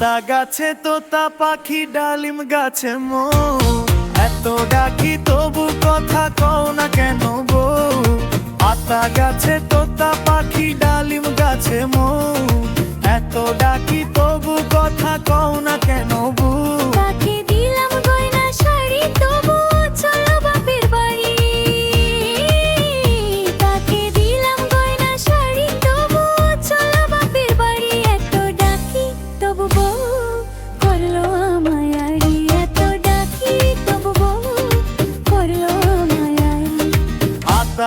আতা গাছে তোতা পাখি ডালিম গাছে মো। এত ডাকি তবু কথা কও না কেন গো। আতা গাছে তোতা পাখি ডালিম গাছে মো।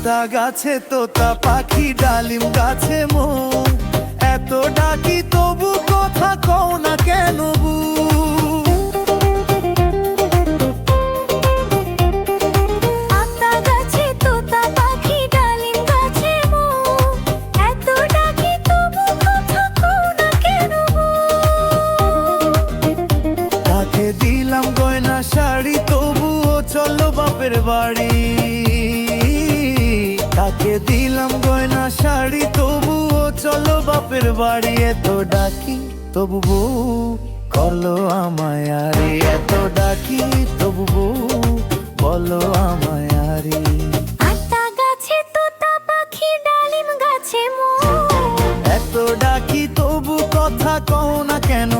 আতা গাছে তোতা পাখি ডালিম গাছে মো। এত ডাকি তবু কথা কও না কেন বু? দিলাম গয়না শাড়ি তবুও চলো বাপের বাড়ি। তাকে দিলাম গয়না শাড়ি তবুও চলো বাপের বাড়ি এত ডাকি তবু বউ করল আমায় আরে এত ডাকি তবু বউ বলো আমায় আরে। আতা গাছে তোতা পাখি ডালিম গাছে মো। এত ডাকি তবু কথা কও না কেন?